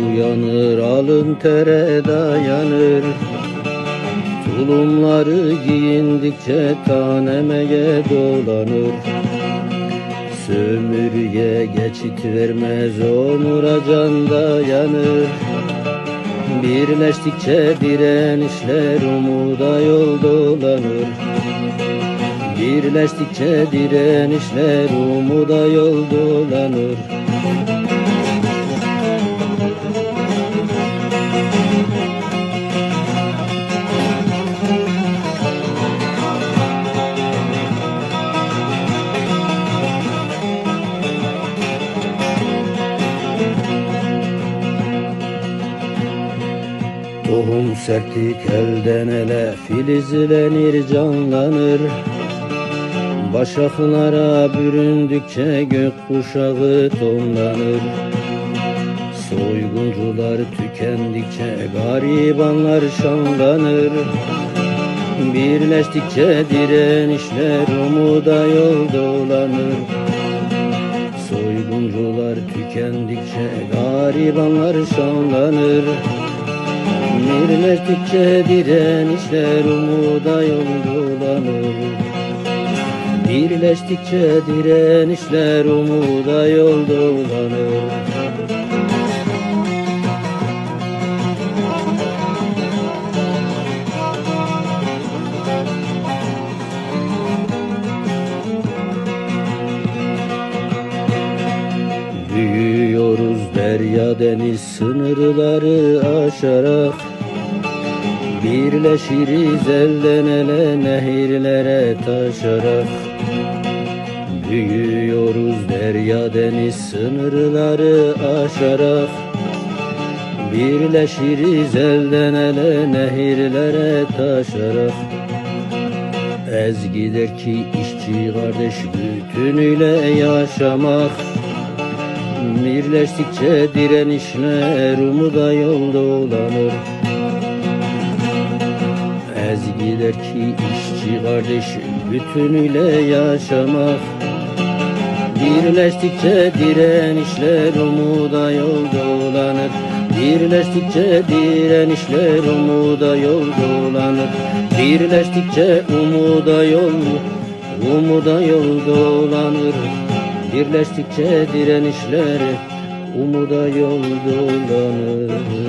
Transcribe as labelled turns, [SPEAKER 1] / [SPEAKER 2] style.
[SPEAKER 1] uyanır alın tere dayanır. Tulumları giyindikçe tanemeye dolanır. Sömürüye geçit vermez onura can dayanır. Birleştikçe direnişler umuda yol dolanır. Birleştikçe direnişler umuda yol dolanır Tohum sertlik elden ele filizlenir canlanır. Başaklara büründükçe gök kuşağı tonlanır. Soyguncular tükendikçe garibanlar şanlanır. Birleştikçe direnişler umuda yol dolanır Soyguncular tükendikçe garibanlar şanlanır Birleştikçe direnişler umuda yol dolanır Birleştikçe direnişler umuda yol derya deniz sınırları aşarak Birleşiriz elden ele nehirlere taşarak. Büyüyoruz derya deniz sınırları aşarak. Birleşiriz elden ele nehirlere taşarak. Ez gider ki işçi kardeş bütünüyle yaşamak Birleştikçe direnişler umuda yol dolanır Ez gider ki işçi kardeş bütünüyle yaşamak. Birleştikçe direnişler umuda yol dolanır Birleştikçe direnişler umuda yol dolanır Birleştikçe umuda yol umuda yol dolanır Birleştikçe direnişler umuda yol dolanır